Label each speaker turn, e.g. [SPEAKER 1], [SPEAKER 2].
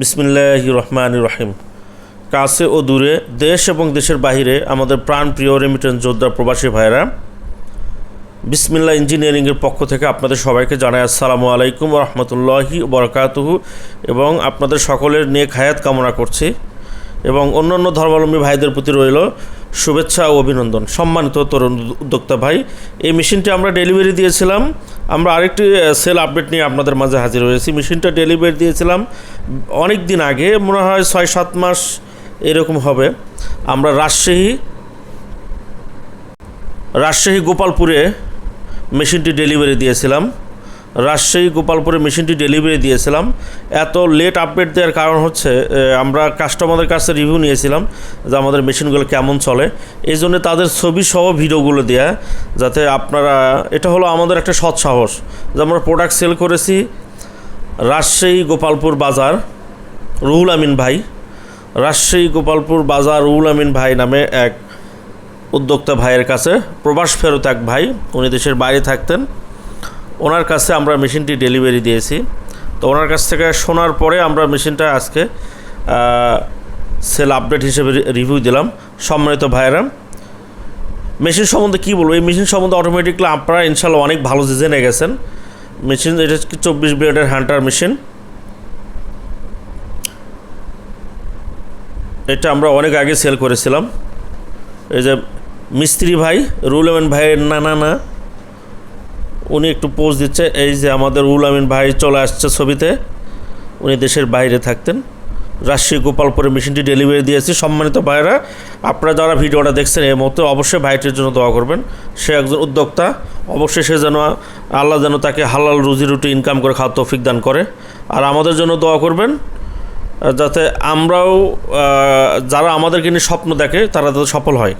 [SPEAKER 1] বিসমিল্লাহ রহমান রহিম কাছে ও দূরে দেশ এবং দেশের বাহিরে আমাদের প্রাণ প্রিয় রেমিটেন্স যোদ্ধা প্রবাসী ভাইরা বিসমিল্লা ইঞ্জিনিয়ারিংয়ের পক্ষ থেকে আপনাদের সবাইকে জানাই আসসালামু আলাইকুম রহমতুল্লাহি বরকাতুহু। এবং আপনাদের সকলের নেক হায়াত কামনা করছি। এবং অন্যান্য ধর্মাবলম্বী ভাইদের প্রতি রইল শুভেচ্ছা ও অভিনন্দন। সম্মানিত তরুণ উদ্যোক্তা ভাই, এই মেশিনটি আমরা ডেলিভারি দিয়েছিলাম। আমরা আরেকটি সেল আপডেট নিয়ে আপনাদের মাঝে হাজির হয়েছি। মেশিনটা ডেলিভারি দিয়েছিলাম অনেক দিন আগে, মনে হয় ছয় সাত মাস এরকম হবে। আমরা রাজশাহী রাজশাহী গোপালপুরে মেশিনটি ডেলিভারি দিয়েছিলাম। রাজশাহী গোপালপুরে মেশিনটি ডেলিভারি দিয়েছিলাম। এত লেট আপডেট দেওয়ার কারণ হচ্ছে আমরা কাস্টমারদের কাছে রিভিউ নিয়েছিলাম যে আমাদের মেশিনগুলো কেমন চলে। এই জন্য তাদের ছবি সহ ভিডিওগুলো দেওয়া যাতে আপনারা, এটা হলো আমাদের একটা সৎ সাহস যে আমরা প্রোডাক্ট সেল করেছি রাজশাহী গোপালপুর বাজার, রুহুল আমিন ভাই। রাজশাহী গোপালপুর বাজার, রুহুল আমিন ভাই নামে এক উদ্যোক্তা ভাইয়ের কাছে প্রবাস ফেরত এক ভাই, উনি দেশের বাইরে থাকতেন। ওনার কাছে আমরা মেশিনটি ডেলিভারি দিয়েছি। তো ওনার কাছ থেকে শোনার পরে আমরা মেশিনটা আজকে সেল আপডেট হিসেবে রিভিউ দিলাম। সম্মানিত ভাইয়েরা, মেশিন সম্বন্ধে কী বলব? এই মেশিন সম্বন্ধে অটোমেটিকলি আপনারা ইনশাল্লাহ অনেক ভালো জেনে গেছেন। মেশিন এটা হচ্ছে চব্বিশ ব্লেডের হান্টার মেশিন। এটা আমরা অনেক আগে সেল করেছিলাম। এই যে মিস্ত্রি ভাই রুল আমিন ভাইয়ের না না না উনি একটু পোজ দিচ্ছে, এই যে আমাদের রুল আমিন ভাই চলে আসছে ছবিতে। উনি দেশের বাইরে থাকতেন। রাজশাহী গোপালপুরে মেশিনটি ডেলিভারি দিয়েছি। সম্মানিত ভাইরা আপনারা যারা ভিডিওটা দেখছেন এই মুহূর্তে অবশ্যই ভাইটির জন্য দোয়া করবেন। সে একজন উদ্যোক্তা। অবশ্যই সে যেন আল্লাহ যেন তাকে হালাল রুজি রুটি ইনকাম করে খাওয়া তৌফিক দান করে। আর আমাদের জন্য দোয়া করবেন, যাতে আমরাও যারা আমাদেরকে নিয়ে স্বপ্ন দেখে, তারা যাতে সফল হয়।